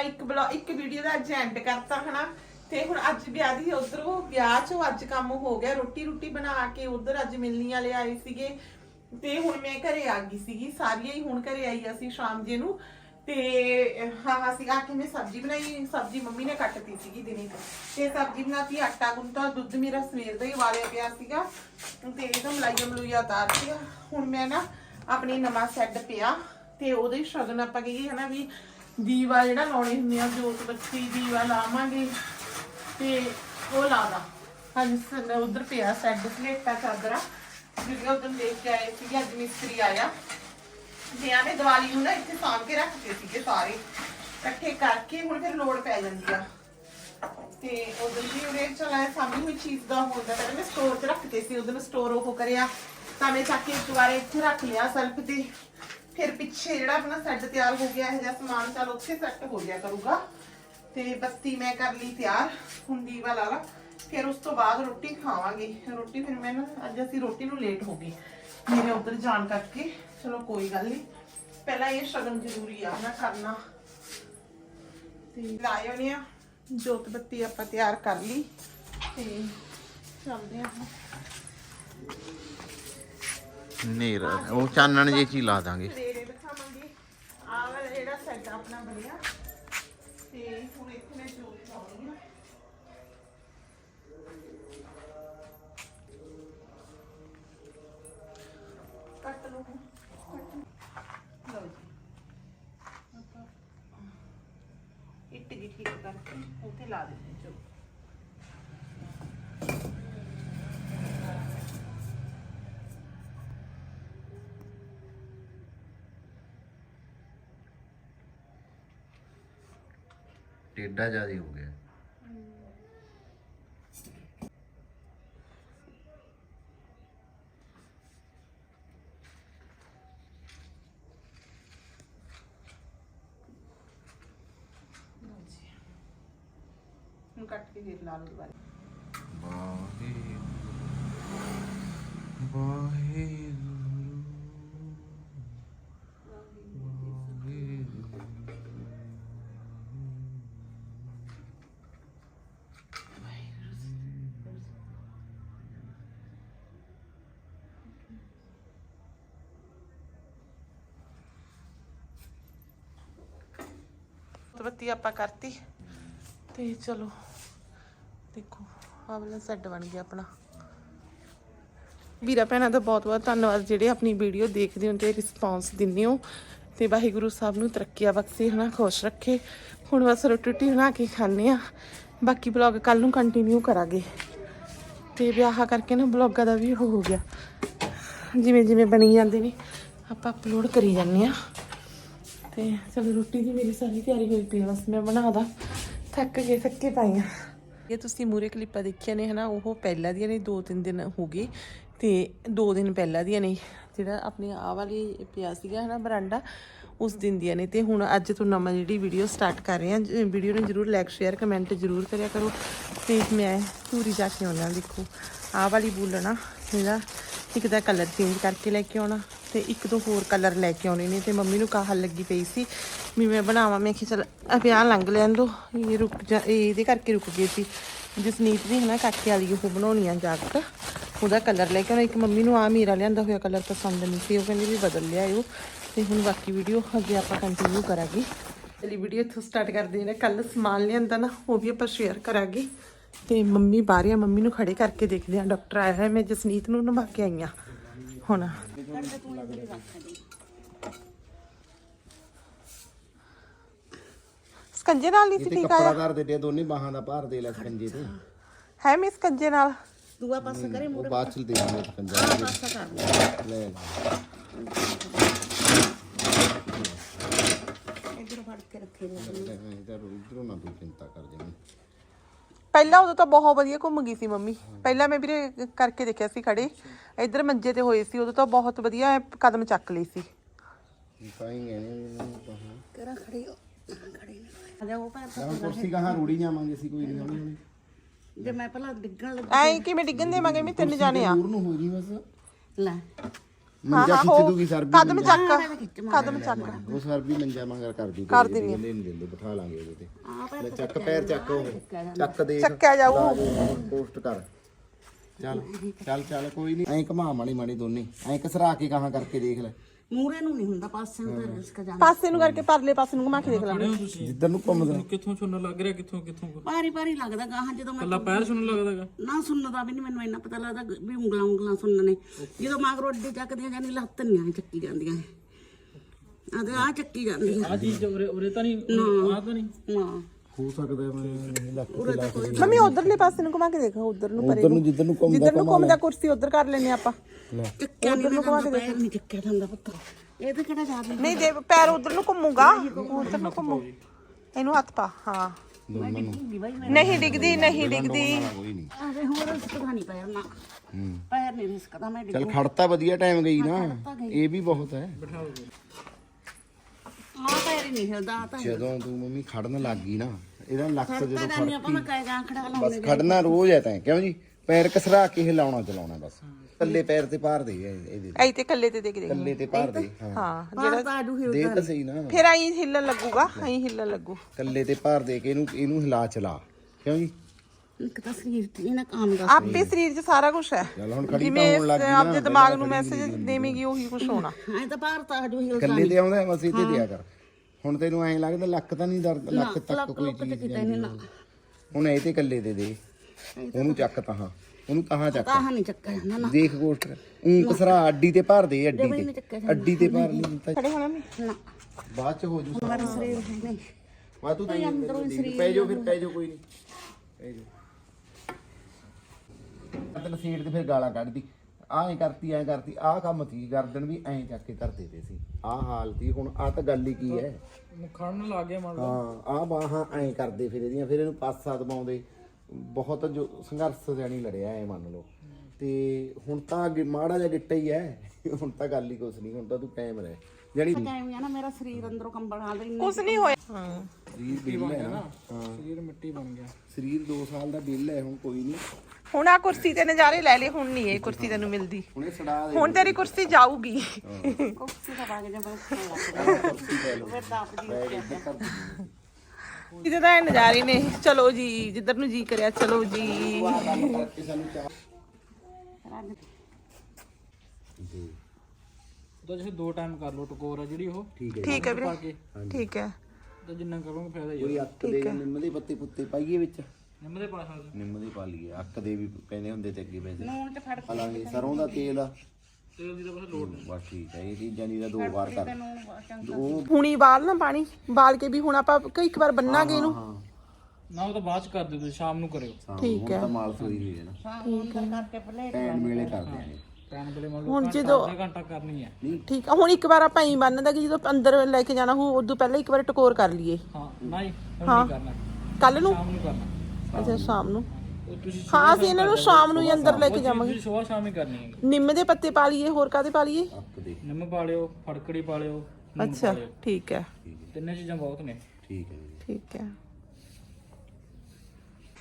ਇੱਕ ਬਲੌਗ, ਇੱਕ ਵੀਡੀਓ ਦਾ ਅੱਜ ਐਂਡ ਕਰਤਾ, ਹਨਾ? ਤੇ ਹੁਣ ਅੱਜ ਵਿਆਹ ਦੀ, ਉਧਰੋਂ ਵਿਆਹ ਚੋਂ ਅੱਜ ਕੰਮ ਹੋ ਗਿਆ। ਰੋਟੀ ਰੋਟੀ ਬਣਾ ਕੇ ਉਧਰ ਅੱਜ ਮਿਲਣੀ ਵਾਲੇ ਆਏ ਸੀਗੇ। ਤੇ ਹੁਣ ਮੈਂ ਘਰੇ ਆ ਗਈ ਸੀਗੀ। ਸਾਰੀਆਂ ਹੀ ਹੁਣ ਘਰੇ ਆਈ ਅਸੀਂ ਸ਼ਾਮ ਜੇ ਨੂੰ। ਤੇ, ਹਾਂ ਹਾਂ ਆ ਕੇ ਮੈਂ ਸਬਜ਼ੀ ਬਣਾਈ। ਸਬਜ਼ੀ ਮੰਮੀ ਨੇ ਕੱਟਤੀ ਸੀਗੀ ਦਿਨੇ ਤੇ। ਸਬਜ਼ੀ ਬਣਾਤੀ, ਆਟਾ ਗੁੰਨਤਾ, ਦੁੱਧ ਮੇਰਾ ਸਵੇਰ ਦਾ ਹੀ ਵਾਲਿਆ ਪਿਆ ਸੀਗਾ। ਤੇ ਇਹਦਾ ਮਲਾਈਆ ਮਲੂਈਆ ਉਤਾਰਤੀ ਆ ਹੁਣ ਮੈਂ ਨਾ ਆਪਣੀ ਨਵਾਂ ਸੈੱਟ ਪਿਆ। ਤੇ ਉਹਦੇ ਸ਼ਗਨ ਆਪਾਂ ਕਹੀਏ, ਹਨਾ ਵੀ ਦੀਵਾ ਜਿਹੜਾ ਲਾਉਣੇ ਹੁੰਦੇ ਆ, ਜੋਤ ਬੱਤੀ ਦੀਵਾ ਲਾਵਾਂਗੇ ਤੇ ਉਹ ਲਾਦਾ ਹਾਂਜੀ, ਸਰ ਉਧਰ ਪਿਆ, ਸੈੱਟ ਸਲੇਟਾ ਚਾਦਰਾ, ਜਿਹੜੇ ਉਧਰ ਲੈ ਕੇ ਆਏ ਸੀਗੇ, ਅੱਜ ਮਿਸਤਰੀ ਆਇਆ। ਤੇ ਆਨੇ ਦੀਵਾਲੀ ਨੂੰ ਨਾ ਇੱਥੇ ਸਾਂਭ ਕੇ ਰੱਖਦੇ ਸੀਗੇ ਸਾਰੇ। ਇਕੱਠੇ ਕਰਕੇ ਹੁਣ ਫਿਰ ਲੋੜ ਪੈ ਜਾਂਦੀ ਆ। ਤੇ ਉਧਰ ਵੀ ਉਹਨੇ ਚਲਾਇਆ ਸਾਹਮਣੇ ਕੋਈ ਚੀਜ਼ ਦਾ ਹੁੰਦਾ ਤਾਂ ਮੈਂ ਸਟੋਰ 'ਚ ਰੱਖਦੇ ਸੀ ਉਦੋਂ ਸਟੋਰ ਉਹ ਕਰਿਆ। ਤਾਂ ਮੈਂ ਚੱਕ ਕੇ ਦੁਬਾਰੇ ਇੱਥੇ ਰੱਖ ਲਿਆ ਸੈਲਫ ਤੇ। ਫਿਰ ਪਿੱਛੇ ਜਿਹੜਾ ਆਪਣਾ ਸੈੱਟ ਤਿਆਰ ਹੋ ਗਿਆ, ਇਹ ਜਿਹਾ ਸਮਾਨ ਚੱਲ ਉੱਥੇ ਸੈੱਟ ਹੋ ਗਿਆ ਕਰੂਗਾ। ਤੇ ਬੱਤੀ ਮੈਂ ਕਰ ਲਈ ਤਿਆਰ ਹੁਣ ਦੀਵਾ ਲਾ ਫਿਰ ਉਸ ਤੋਂ ਬਾਅਦ ਰੋਟੀ ਖਾਵਾਂਗੇ। ਰੋਟੀ ਫਿਰ ਮੈਂ ਨਾ, ਅੱਜ ਅਸੀਂ ਰੋਟੀ ਨੂੰ ਲੇਟ ਹੋ ਗਏ। ਮੇਰੇ ਉਧਰ ਜਾਣ ਕਰਕੇ, ਚਲੋ ਕੋਈ ਗੱਲ ਨਹੀਂ ਪਹਿਲਾਂ ਇਹ ਸ਼ਗਨ ਜ਼ਰੂਰੀ ਆ ਨਾ ਕਰਨਾ। ਤੇ ਲਾਇਓ ਨੇ ਆ, ਜੋਤ ਬੱਤੀ ਆਪਾਂ ਤਿਆਰ ਕਰ ਲਈ। ਤੇ ਚੱਲਦੇ ਆ ਨੇਰ ਉਹ ਚਾਨਣ ਜੇ ਚੀ ਲਾ ਦਾਂਗੇ। ਵਾਲਾ ਜਿਹੜਾ ਸੈੱਟ ਆਪਣਾ ਬਣਿਆ। ਤੇ ਹੁਣ ਇੱਥੇ ਮੈਂ ਜੋਤ ਲਾਉਣੀ ਆ। ਕੱਟ ਲਓ ਹੁਣ, ਕੱਟ ਲਓ ਜੀ। ਆਪਾਂ ਇੱਟ ਜੀ ਠੀਕ ਕਰਕੇ ਉੱਥੇ ਲਾ ਦਿੰਦੇ ਹਾਂ, ਚਲੋ ਟੇਡਾ ਜ਼ਿਆਦਾ ਹੋ ਗਿਆ ਲਓ ਜੀ ਹੁਣ ਕੱਟ ਕੇ ਫਿਰ ਲਾ ਲਓ ਦੁਬਾਰਾ ਵਾਹਿਗੁਰੂ ਵਾਹਿਗੁਰੂ ਬੱਤੀ ਆਪਾਂ ਕਰਤੀ। ਤੇ ਚਲੋ, ਦੇਖੋ, ਆਹ ਵਾਲਾ ਸੈੱਟ ਬਣ ਗਿਆ ਆਪਣਾ। ਵੀਰਾ ਭੈਣਾਂ ਦਾ ਬਹੁਤ ਬਹੁਤ ਧੰਨਵਾਦ, ਜਿਹੜੇ ਆਪਣੀ ਵੀਡੀਓ ਦੇਖਦੇ ਹੋ ਤੇ ਰਿਸਪੌਂਸ ਦਿੰਦੇ ਹੋ। ਤੇ ਵਾਹਿਗੁਰੂ ਸਾਹਿਬ ਨੂੰ ਤਰੱਕੀਆਂ ਬਖਸ਼ੇ, ਹਨਾ, ਖੁਸ਼ ਰੱਖੇ। ਹੁਣ ਬਸ ਰੋਟੀ ਰੋਟੀ ਬਣਾ ਕੇ ਖਾਣੇ ਆ ਬਾਕੀ ਬਲੌਗ ਕੱਲ ਨੂੰ ਕੰਟੀਨਿਊ ਕਰਾਂਗੇ। ਤੇ ਵਿਆਹ ਕਰਕੇ ਨਾ ਬਲੌਗਾਂ ਦਾ ਵੀ ਹੋ ਗਿਆ। ਜਿਵੇਂ ਜਿਵੇਂ ਬਣੀ ਜਾਂਦੇ ਨੇ, ਆਪਾਂ ਅਪਲੋਡ ਕਰੀ ਜਾਂਦੇ ਆ ਤੇ ਚਲੋ ਰੋਟੀ ਦੀ ਮੇਰੀ ਸਾਰੀ ਤਿਆਰੀ ਹੋਈ ਪਈ ਬਸ ਮੈਂ ਬਣਾਦਾ ਥੱਕ ਗਏ ਥੱਕੇ ਪਈ ਆ। ਇਹ ਤੁਸੀਂ ਮੂਰੇ ਕਲਿੱਪਾਂ ਦੇਖੀਆਂ ਨੇ, ਹਨਾ, ਉਹ ਪਹਿਲਾਂ ਦੀਆਂ ਨੇ ਦੋ ਤਿੰਨ ਦਿਨ ਹੋ ਗਏ ਤੇ ਦੋ ਦਿਨ ਪਹਿਲਾਂ ਦੀਆਂ ਨੇ। ਜਿਹੜਾ ਆਪਣੀ ਆਹ ਵਾਲੀ ਪਿਆ ਸੀਗਾ, ਹਨਾ, ਬਰਾਂਡਾ, ਉਸ ਦਿਨ ਦੀਆਂ ਨੇ। ਤੇ ਹੁਣ ਅੱਜ ਤੋਂ ਨਵਾਂ ਜਿਹੜੀ ਵੀਡੀਓ ਸਟਾਰਟ ਕਰ ਰਹੇ ਹਾਂ ਵੀਡੀਓ ਨੂੰ ਜਰੂਰ ਲਾਈਕ ਸ਼ੇਅਰ ਕਮੈਂਟ ਜਰੂਰ ਕਰਿਆ ਕਰੋ। ਤੇ ਮੈਂ ਧੂਰੀ ਜਾ ਕੇ ਆਉਣਾ, ਦੇਖੋ। ਆਹ ਵਾਲੀ ਬੋਲਣਾ ਇਹਦਾ ਇੱਕ ਦਾ ਕਲਰ ਚੇਂਜ ਕਰਕੇ ਲੈ ਕੇ ਆਉਣਾ। ਤੇ ਇੱਕ ਦੋ ਹੋਰ ਕਲਰ ਲੈ ਕੇ ਆਉਣੇ ਨੇ ਤੇ ਮੰਮੀ ਨੂੰ ਕਾਹਲ ਲੱਗੀ ਪਈ ਸੀ। ਵੀ ਮੈਂ ਬਣਾਵਾਂ, ਮੈਂ ਕਿਹਾ ਚਲ ਆ ਵਿਆਹ ਲੰਘ ਲੈਣ ਦੋ, ਇਹ ਰੁਕ ਜਾ, ਇਹ ਇਹਦੇ ਕਰਕੇ ਰੁਕ ਗਈ ਸੀ। ਜਸਨੀਤ ਦੀ ਹਨਾ ਕਾਕੇ ਵਾਲੀ ਉਹ ਬਣਾਉਣੀ ਆ ਜਾਕਟ, ਉਹਦਾ ਕਲਰ ਲੈ ਕੇ ਆਉਣਾ। ਇੱਕ ਮੰਮੀ ਨੂੰ ਆ ਮੇਰਾ ਲਿਆਂਦਾ ਹੋਇਆ ਕਲਰ ਪਸੰਦ ਨਹੀਂ ਸੀ, ਉਹ ਕਹਿੰਦੀ ਵੀ ਬਦਲ ਲਿਆਇਓ। ਤੇ ਹੁਣ ਬਾਕੀ ਵੀਡੀਓ ਅੱਗੇ ਆਪਾਂ ਕੰਟੀਨਿਊ ਕਰਾਂਗੇ। ਚਲੀ ਵੀਡੀਓ ਇੱਥੋਂ ਸਟਾਰਟ ਕਰਦੇ ਨੇ ਕੱਲ ਸਮਾਨ ਲਿਆਂਦਾ ਨਾ, ਉਹ ਵੀ ਆਪਾਂ ਸ਼ੇਅਰ ਕਰਾਂਗੇ। ਤੇ ਮੰਮੀ ਬਾਹਰ ਆ, ਮੰਮੀ ਨੂੰ ਖੜੇ ਕਰਕੇ ਦੇਖਦੇ ਆ ਡਾਕਟਰ ਆਇਆ ਹੈ, ਮੈਂ ਜਸਨੀਤ ਨੂੰ ਨਵਾ ਕੇ ਆਈ ਆ ਹੁਣ। ਸਕੰਜੇ ਨਾਲ ਨਹੀਂ ਸੀ ਠੀਕ ਕੱਪੜਾ ਆਇਆ? ਕਰ ਦੇ ਦੇ ਦੋਨੇ ਬਾਹਾਂ ਦਾ ਭਾਰ ਦੇ ਲੈ ਸਕੰਜੇ ਤੇ। ਹੈ ਮਿਸ ਸਕੰਜੇ ਨਾਲ? ਦੂਆ ਪਾਸਾ ਕਰੇ ਉਹ ਬਾਅਦ ਚ ਦੇ ਦੇ ਸਕੰਜਾ। ਪਾਸਾ ਕਰ ਲੈ ਲੈ। ਇਧਰ ਫੜ ਕੇ ਰੱਖੇ ਨੇ। ਇਧਰ ਇਧਰੋਂ ਨਾ ਤੂੰ ਚਿੰਤਾ ਕਰ ਜਾਵੇਂ। ਪਹਿਲਾਂ ਉਦੋਂ ਤਾਂ ਬਹੁਤ ਵਧੀਆ ਘੁੰਮ ਗਈ ਸੀ ਮੰਮੀ। ਪਹਿਲਾਂ ਮੈਂ ਵੀਰੇ ਕਰਕੇ ਦੇਖਿਆ ਸੀ ਖੜੇ। ਇੱਧਰ ਮੰਜੇ ਤੇ ਹੋਏ ਸੀ ਉਦੋਂ ਤਾਂ ਬਹੁਤ ਵਧੀਆ ਕਦਮ ਚੱਕ ਲਈ ਸੀ। ਤਾਂ ਹੀ ਗਏ ਨੇ ਬਾਹਾਂ ਕਰਾ ਖੜੇ ਹੋ। ਖੜੇ ਨੇ। ਆ ਜਾ ਉਹ ਭੈਣ ਤਾਂ ਕੁਰਸੀ ਕਹਾਂ ਰੂੜੀ ਜਾਵਾਂਗੇ ਸੀ ਕੋਈ ਨਹੀਂ। ਹੌਲੀ ਹੌਲੀ ਜੇ ਮੈਂ ਪਹਿਲਾਂ ਡਿੱਗਣ ਲੱਗ। ਐਂ ਕਿਵੇਂ ਡਿੱਗਣ ਦੇਵਾਂਗੇ ਮੈਂ ਤਿੰਨ ਜਾਣੇ ਆ। ਦੂਰ ਨੂੰ ਹੋ ਜੀ ਬਸ। ਲੈ। ਮੰਜਾ ਖਿੱਚ ਦੂਗੀ ਸਰ ਵੀ ਕਦਮ ਚੱਕ ਕਦਮ ਚੱਕ। ਉਹ ਸਰ ਵੀ ਮੰਜਾ ਮੰਗਰ ਕਰ ਦੂ ਕਰ ਦਿੰਦੀ। ਨਹੀਂ ਦਿੰਦੇ ਬਿਠਾ ਲਾਂਗੇ ਉਹਦੇ ਤੇ। ਚੱਕ ਪੈਰ ਚੱਕ ਉਹ। ਚੱਕ ਦੇ। ਚੱਕਿਆ ਜਾਊ। ਪੋਸਟ ਕਰ। ਚੱਲ ਚੱਲ ਚੱਲ ਕੋਈ ਨਹੀਂ। ਐਂ ਘਮਾ ਮਾੜੀ ਮਾੜੀ ਦੋਨੇ। ਐਂ ਕਸਰਾ ਕੇ ਕਹਾਂ ਕਰਕੇ ਦੇਖ ਲੈ। ਮੂਰੇ ਨੂੰ ਨਹੀਂ ਹੁੰਦਾ ਪਾਸੇ ਨੂੰ ਤਾਂ ਰਿਸਕ ਜਾਂਦਾ ਪਾਸੇ ਨੂੰ ਕਰਕੇ ਪਰਲੇ ਪਾਸੇ ਨੂੰ ਘੁਮਾ ਕੇ ਦੇਖ ਲੈ ਜਿੱਧਰ ਨੂੰ ਘੁੰਮਦਾ। ਕਿੱਥੋਂ ਸੁਣਨ ਲੱਗ ਰਿਹਾ ਕਿੱਥੋਂ ਕਿੱਥੋਂ ਭਾਰੀ ਭਾਰੀ ਲੱਗਦਾ ਗਾਹਾਂ ਜਦੋਂ ਮੈਂ ਕੱਲਾ ਪੈਰ ਸੁਣਨ ਲੱਗਦਾਗਾ ਨਾ ਸੁਣਦਾ ਵੀ ਨਹੀਂ ਮੈਨੂੰ ਇੰਨਾ ਪਤਾ ਲੱਗਦਾ ਵੀ ਉਂਗਲਾਂ ਉਂਗਲਾਂ ਸੁਣਨ ਨੇ। ਜਦੋਂ ਮਗਰੋਂ ਅੱਡੀ ਚੱਕਦੀਆਂ ਜਾਨੀ ਲੱਤ ਨਹੀਂ ਚੱਕੀ ਜਾਂਦੀਆਂ। ਆ ਤੇ ਆ ਚੱਕੀ ਜਾਂਦੀ ਆ ਆ ਚੀਜ਼ ਉਰੇ ਉਰੇ ਤਾਂ ਨਹੀਂ ਆ ਤਾਂ ਨਹੀਂ। ਨਾ। ਹੋ ਸਕਦਾ ਮੈਂ ਨਹੀਂ ਲੱਕ ਤੇ ਲਾ ਕੇ ਮੰਮੀ ਉਧਰਲੇ ਪਾਸੇ ਨੂੰ ਘੁਮਾ ਕੇ ਦੇਖ ਉਧਰ ਨੂੰ ਪਰੇ ਉਧਰ ਨੂੰ ਜਿੱਧਰ ਨੂੰ ਘੁੰਮਦਾ ਜਿੱਧਰ ਨੂੰ ਘੁੰਮਦਾ ਕੁਰਸੀ ਉਧਰ ਕਰ ਲੈਨੇ ਆਪਾਂ। ਨਹੀਂ ਨਾ ਪੈਰ ਨਹੀਂ ਚੱਕਿਆ ਜਾਂਦਾ ਪੁੱਤ ਇਹ ਤੇ ਕਿਹੜਾ ਜਾ ਨਹੀਂ ਦੇ ਪੈਰ ਉਧਰ ਨੂੰ ਘੁੰਮੂਗਾ ਉਧਰ ਨੂੰ ਘੁੰਮੂ। ਇਹਨੂੰ ਹੱਥ ਪਾ ਹਾਂ। ਨਹੀਂ ਡਿੱਗਦੀ ਨਹੀਂ ਡਿੱਗਦੀ। ਆਵੇ ਹੋਰ ਰਿਸਕ ਦਾ ਨਹੀਂ ਪੈਰ ਨਾ। ਪੈਰ ਨਹੀਂ ਰਿਸਕ ਦਾ ਮੈਂ ਚੱਲ ਖੜਤਾ ਵਧੀਆ ਟਾਈਮ ਗਈ ਨਾ। ਇਹ ਵੀ ਬਹੁਤ ਹੈ। ਹੀ ਨਹੀਂ ਹਿਲਦਾ ਆ ਤਾਂ ਜਦੋਂ ਤੂੰ ਮੰਮੀ ਖੜਨ ਲੱਗ ਗਈ ਨਾ ਇਹਦਾ ਲੱਕ ਜਦੋਂ ਪਤਾ ਨਹੀਂ ਆਪਾਂ ਮੈਂ ਕਹਿ ਗਾ ਖੜਾ ਲਾਉਂ ਬਸ ਖੜਨਾ ਰੋਜ਼ ਹੈ ਤਾਂ ਕਿਉਂ ਜੀ? ਪੈਰ ਕਸਰਾ ਕੇ ਹਿਲਾਉਣਾ ਚਲਾਉਣਾ ਬਸ। ਕੱਲੇ ਪੈਰ ਤੇ ਪਾਰ ਦੇ ਇਹ- ਇਹਦੇ ਐ ਤੇ ਕੱਲੇ ਤੇ ਦੇਖ ਦੇ ਕੱਲੇ ਤੇ ਪਾਰ ਦੇ ਹਾਂ। ਹਾਂ ਜਿਹੜਾ ਤਾਂ ਆਡੂ ਹਿਲ ਦੇ ਤਾਂ ਸਹੀ ਨਾ। ਫਿਰ ਐਂ ਹਿੱਲਣ ਲੱਗੂਗਾ ਐਂ ਹਿੱਲਣ ਲੱਗੂ। ਕੱਲੇ ਤੇ ਪਾਰ ਦੇ ਕੇ ਇਹਨੂੰ ਇਹਨੂੰ ਹਿਲਾ ਚਲਾ ਕਿਉਂ ਜੀ? ਇੱਕ ਤਾਂ ਸਰੀਰ ਤੇ ਨਾ ਕੰਮ ਦਾ ਆਪੇ ਸਰੀਰ 'ਚ ਸਾਰਾ ਕੁਝ ਹੈ ਚੱਲ ਹੁਣ ਖੜੀ ਜਿਵੇਂ ਤਾਂ ਹੋਣ ਲੱਗ ਗਈ ਨਾ ਆਪਦੇ ਦਿਮਾਗ ਨੂੰ ਮੈਸੇਜ ਦੇਵੇਂਗੀ ਉਹੀ ਕੁਝ ਹੋਣਾ। ਐ ਤਾਂ ਬਾਹਰ ਤਾਂ ਆਡੂ ਹਿਲਦਾ ਕੱਲੇ ਤੇ ਆਉਂਦਾ ਮਸੀਂ ਤੇ ਦਿਆ ਕਰ। ਹੁਣ ਤੈਨੂੰ ਐਂ ਲੱਗਦਾ ਲੱਕ ਤਾਂ ਨਹੀਂ ਦਰਦ ਲੱਕ ਤੱਕ ਕੋਈ ਤੇ ਚੀਜ਼ ਨਹੀਂ ਨਾ। ਹੁਣ ਇਹ ਤੇ ਕੱਲੇ ਤੇ ਦੇ। ਉਹਨੂੰ ਚੱਕ ਤਾਹਾਂ ਉਹਨੂੰ ਤਾਹਾਂ ਚੱਕ। ਤਾਂ ਨਹੀਂ ਚੱਕਿਆ ਜਾਂਦਾ ਨਾ। ਦੇਖ ਕੋਸਟ ਊਂ ਕਸਰਾ ਅੱਡੀ ਤੇ ਭਰ ਦੇ ਅੱਡੀ ਤੇ। ਅੱਡੀ ਤੇ ਭਰ ਨਹੀਂ ਦਿੱਤਾ। ਖੜੇ ਹੋਣਾ ਨਾ। ਬਾਅਦ ਚ ਹੋ ਜੂ। ਮੇਰਾ ਸਰੀਰ ਹੈ ਨਹੀਂ। ਵਾ ਤੂੰ ਦੇ ਪੈ ਜਾਓ ਫਿਰ ਪੈ ਜਾਓ ਕੋਈ ਨਹੀਂ। ਪੈ ਜਾਓ। ਤੈਨੂੰ ਸੀਟ ਤੇ ਫਿਰ ਗਾਲਾਂ ਕੱਢਦੀ। ਆਹ ਹੀ ਕਰਤੀ ਐ ਕਰਤੀ ਆਹ ਕੰਮ ਸੀ ਗਰਦਨ ਵੀ ਐਂ ਚੱਕ ਕੇ ਕਰ ਦੇਤੇ ਸੀ। ਆਹ ਹਾਲ ਸੀ ਹੁਣ ਆਹ ਤਾਂ ਗੱਲ ਹੀ ਕੀ ਹੈ? ਖੜਨ ਲੱਗ ਗਿਆ ਮੰਨ ਹਾਂ ਆਹ ਬਾਹਾਂ ਐਂ ਕਰਦੇ ਫਿਰ ਇਹਦੀਆਂ ਫਿਰ ਇਹਨੂੰ ਪਾਸਾ ਦਬਾਉਂਦੇ। ਬਹੁਤ ਜੋ ਸੰਘਰਸ਼ ਜਾਨੀ ਲੜਿਆ ਐ ਮੰਨ ਲਓ। ਤੇ ਹੁਣ ਤਾਂ ਅੱਗੇ ਮਾੜਾ ਜਿਹਾ ਗਿੱਟਾ ਹੀ ਐ ਹੁਣ ਤਾਂ ਗੱਲ ਹੀ ਕੁਛ ਨਹੀਂ ਹੁਣ ਤਾਂ ਤੂੰ ਕਾਇਮ ਰਹਿ। ਜਿਹੜੀ ਟਾਈਮ ਆ ਨਾ ਮੇਰਾ ਸਰੀਰ ਅੰਦਰੋਂ ਕੰਬਣ ਆ ਰਹੀ ਕੁਝ ਨਹੀਂ ਹੋਇਆ। ਹਾਂ। ਸਰੀਰ ਬਿੱਲ ਹੈ ਨਾ ਹਾਂ। ਸਰੀਰ ਮਿੱਟੀ ਬਣ ਗਿਆ। ਸਰੀਰ 2 ਸਾਲ ਦਾ ਬਿੱਲ ਹੈ ਹੁਣ ਕੋਈ ਨਹੀਂ। ਹੁਣ ਆ ਕੁਰਸੀ ਤੇ ਨਜ਼ਾਰੇ ਲੈ ਲੈ ਹੁਣ ਨਹੀਂ ਇਹ ਕੁਰਸੀ ਤੈਨੂੰ ਮਿਲਦੀ। ਹੁਣੇ ਛਡਾ ਦੇ ਹੁਣ ਤੇਰੀ ਕੁਰਸੀ ਜਾਊਗੀ। ਕੋਸੀ ਦਾ ਬਾਗ ਜਾਂ ਇਹਦੇ ਤਾਂ ਇਹ ਨਜ਼ਾਰੇ ਨੇ। ਚਲੋ ਜੀ ਜਿੱਧਰ ਨੂੰ ਜੀ ਕਰਿਆ ਚਲੋ ਜੀ। ਤਾਂ ਜੇ ਦੋ ਟਾਈਮ ਕਰ ਲਓ ਟਕੋਰ ਆ ਜਿਹੜੀ ਉਹ। ਠੀਕ ਹੈ। ਠੀਕ ਹੈ ਵੀਰੇ। ਕੇ। ਠੀਕ ਹੈ। ਤਾਂ ਜਿੰਨਾ ਕਰੋਗੇ ਫਾਇਦਾ ਹੀ ਕੋਈ ਅੱਕ ਦੇ ਨਿੰਮ ਦੇ ਪੱਤੇ ਪੁੱਤੇ ਪਾਈਏ ਵਿੱਚ। ਨਿੰਮ ਦੇ ਪਾ ਸਕਦੇ ਨਿੰਮ ਦੇ ਪਾ ਲਈਏ ਅੱਕ ਦੇ ਵੀ ਪੈਂਦੇ ਹੁੰਦੇ ਤੇ ਅੱਗੇ ਪੈਸੇ ਨੂਨ ਚ ਫੜ ਹਾਲਾਂਕਿ ਸਰੋਂ ਦਾ ਤੇਲ ਆ। ਤੇਲ ਦੀ ਤਾਂ ਬਸ ਲੋੜ ਨਹੀਂ। ਬਸ ਠੀਕ ਹੈ ਇਹ ਚੀਜ਼ਾਂ ਦੀ ਤਾਂ ਦੋ ਵਾਰ ਕਰ। ਨੂਨ ਚੰਗਾ। ਉਹ ਹੁਣੀ ਬਾਲ ਨਾ ਪਾਣੀ ਬਾਲ ਕੇ ਵੀ ਹੁਣ ਆਪਾਂ ਕਈ ਇੱਕ ਵਾਰ ਬੰਨਾਂਗੇ ਇਹਨੂੰ। ਹਾਂ ਨਾ ਉਹ ਤਾਂ ਬਾਅਦ ਚ ਕਰ ਦਿਓ ਤੁਸੀਂ ਸ਼ਾਮ ਨੂੰ ਕਰਿਓ। ਹਾਂ, ਹੁਣ ਤਾਂ ਮਾਲ ਸੋਈ ਹੋਈ ਹੈ ਨਾ। ਸਾਬੂਨ ਕਰਕੇ ਪਲੇ ਟੈਨ ਵੇਲੇ ਕਰਦੇ ਆ। ਟਾਈਮ ਵੇਲੇ ਮੰਨ ਹੁਣ ਲਓ ਜਦੋਂ ਅੱਧਾ ਘੰਟਾ ਕਰਨੀ ਹੈ। ਠੀਕ ਆ ਹੁਣ ਇੱਕ ਵਾਰ ਆਪਾਂ ਹੀ ਬੰਨਦਾ ਕਿ ਜਦੋਂ ਅੰਦਰ ਲੈ ਕੇ ਜਾਣਾ ਹੋ ਉਦੋਂ ਪਹਿਲਾਂ ਇੱਕ ਵਾਰ ਟਕੋਰ ਕਰ ਲਈਏ। ਹਾਂ ਨਹੀਂ ਹੁਣ ਨਹੀਂ ਕਰਨਾ। ਕੱਲ ਨੂੰ? ਸ਼ਾਮ ਨੂੰ ਕਰਨਾ। ਅੱਛਾ ਸ਼ਾਮ ਨੂੰ। ਉਹ ਤੁਸੀਂ ਹਾਂ ਅਸੀਂ ਇਹਨਾਂ ਨੂੰ ਸ਼ਾਮ ਨੂੰ ਹੀ। ਅੰਦਰ ਲੈ ਕੇ ਜਾਵਾਂਗੇ। ਤੁਸੀਂ ਸਵੇਰ ਸ਼ਾਮ ਹੀ ਕਰਨੀ ਹੈ। ਨਿੰਮ ਦੇ ਪੱਤੇ ਪਾ ਲਈਏ ਹੋਰ ਕਾਦੇ ਪਾ ਲਈਏ? ਅੱਕ ਦੇ। ਨਿੰਮ ਪਾ ਲਿਓ ਫੜਕੜੀ ਪਾ ਲਿਓ ਨੂਣ ਅੱਛਾ ਪਾ ਲਿਓ। ਠੀਕ ਹੈ। ਤਿੰਨੇ ਚੀਜ਼ਾਂ ਬਹੁਤ ਨੇ। ਠੀਕ ਹੈ ਜੀ। ਠੀਕ ਹੈ।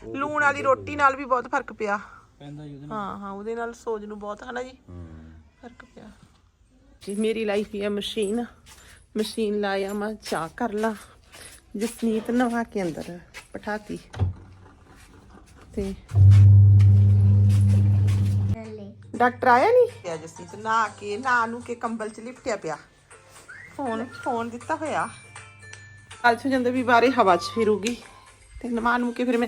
ਲੂਣ ਵਾਲੀ ਰੋਟੀ ਨਾਲ ਵੀ ਬਹੁਤ ਫ਼ਰਕ ਪਿਆ। ਪੈਂਦਾ ਜੀ ਉਹਦੇ ਹਾਂ ਹਾਂ ਉਹਦੇ ਨਾਲ ਸੋਜ ਨੂੰ ਬਹੁਤ ਹਨਾ ਜੀ? ਹਾਂ। ਫ਼ਰਕ ਪਿਆ। ਜੀ ਮੇਰੀ ਲਾਈਫ ਹੀ ਹੈ ਮਸ਼ੀਨ ਮਸ਼ੀਨ ਲਾਇਆ ਮੈਂ ਚਾਹ ਕਰ ਲਾ। ਜਸਨੀਤ ਨਵਾ ਕੇ ਅੰਦਰ ਪਠਾਤੀ ਤੇ ਡਾਕਟਰ ਆਇਆ ਨਹੀਂ ਪਿਆ ਜਸਨੀਤ ਨਾ ਕੇ ਨਾ ਨੂੰ ਕੇ ਕੰਬਲ ਚ ਲਿਪਟਿਆ ਪਿਆ ਫੋਨ ਫੋਨ ਦਿੱਤਾ ਹੋਇਆ ਕੱਲ ਤੋਂ ਜਾਂਦੇ ਵੀ ਬਾਰੇ ਹਵਾ ਚ ਫਿਰੂਗੀ ਤੇ ਨਮਾਨ ਨੂੰ ਕੇ ਫਿਰ ਮੈਂ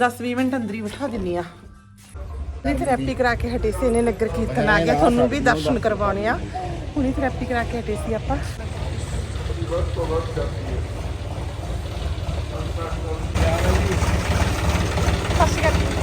10-20 ਮਿੰਟ ਅੰਦਰ ਹੀ ਬਿਠਾ ਦਿੰਨੀ ਆ ਹੁਣੀ ਥੈਰੇਪੀ ਕਰਾ ਕੇ ਹਟੇ ਸੀ ਇਹਨੇ ਨਗਰ ਕੀਰਤਨ ਆ ਗਿਆ ਤੁਹਾਨੂੰ ਵੀ ਦਰਸ਼ਨ ਕਰਵਾਉਣੇ ਆ ਹੁਣੀ ਥੈਰੇਪੀ ਕਰਾ ਕੇ ਹਟੇ ਸੀ ਆਪਾਂ ਸਤਿ ਸ਼੍ਰੀ só chega aqui.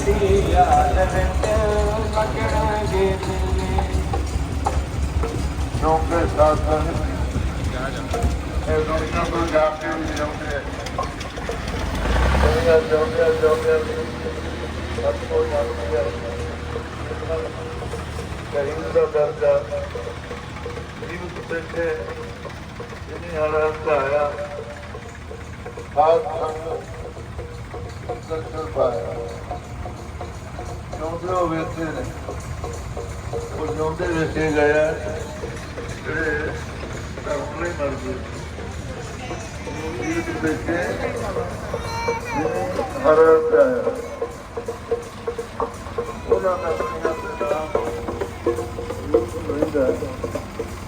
ਦੀ ਯਾਦ ਵਿੱਚ ਲੱਗਣਗੇ ਦਿਲੇ ਲੋਕ ਸਾਧਨ ਇਹ ਲੋਕਾਂ ਤੋਂ ਜਾਪਦੇ ਹੁੰਦੇ ਜਾਂਦੇ ਜੋਗਿਆ ਜੋਗਿਆ ਜੋਗਿਆ ਸਭ ਤੋਂ ਜੋਗਿਆ ਕਰੀਮ ਦਾ ਦਰਜਾ ਕਰੀਮ ਕੁੱਤੇ ਜਿਹਨੇ ਹਾਲਤ ਆਇਆ ਸਾਧ ਸੰਗ ਸਤਿ ਪਾਇਆ Nonché ho vete ne ਉਹ ਜਿਉਂਦੇ ਵੇਖੇ ਗਏ ਜਿਹੜੇ ਆਪਣੇ ਮਰ ਗਏ। ਇਹ ਦੇਖੇ ਹਰ ਪਿਆ ਉਹਨਾਂ ਦਾ ਰਹਿੰਦਾ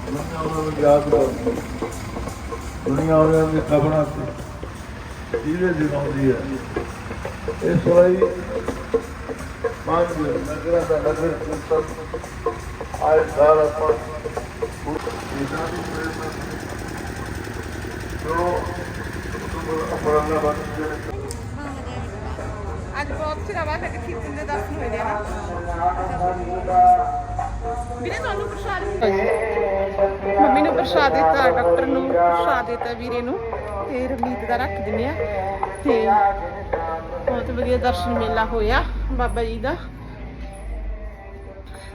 ਦੁਨੀਆ ਉਹਨਾਂ ਨੂੰ ਯਾਦ ਕਰਦੀ। ਦੁਨੀਆ ਉਹਨਾਂ ਦੀ ਖਬਰਾਂ ਤੇ ਜਿਹਦੇ ਜਿਉਂਦੀ ਹੈ। ਇਸ ਲਈ ਮਾਨ ਨਗਰਾਂ ਦਾ ਨਗਰ ਕੀਰਤਨ ਆਏ ਸਾਲ ਆਪਾਂ ਇਹਨਾਂ ਦੀ ਪ੍ਰੇਰਣਾ ਜੋ ਅਪਰਾਧਾ ਬਣ ਅੱਜ ਬਹੁਤ ਚਿਰ ਬਾਅਦ ਇੱਕ ਕੀਰਤਨ ਦੇ ਦਰਸ਼ਨ ਹੋਏ ਨੇ ਨਾ ਵੀਰੇ, ਤੁਹਾਨੂੰ ਪ੍ਰਸ਼ਾਦ ਮੰਮੀ ਨੂੰ ਪ੍ਰਸ਼ਾਦ ਦਿੱਤਾ, ਡਾਕਟਰ ਨੂੰ ਪ੍ਰਸ਼ਾਦ ਦਿੱਤਾ, ਵੀਰੇ ਨੂੰ। ਤੇ ਰਮੀਤ ਦਾ ਰੱਖ ਦਿੰਨੇ ਆ। ਤੇ ਬਹੁਤ ਵਧੀਆ ਦਰਸ਼ਨ ਮੇਲਾ ਹੋਇਆ। ਬਾਬਾ ਜੀ ਦਾ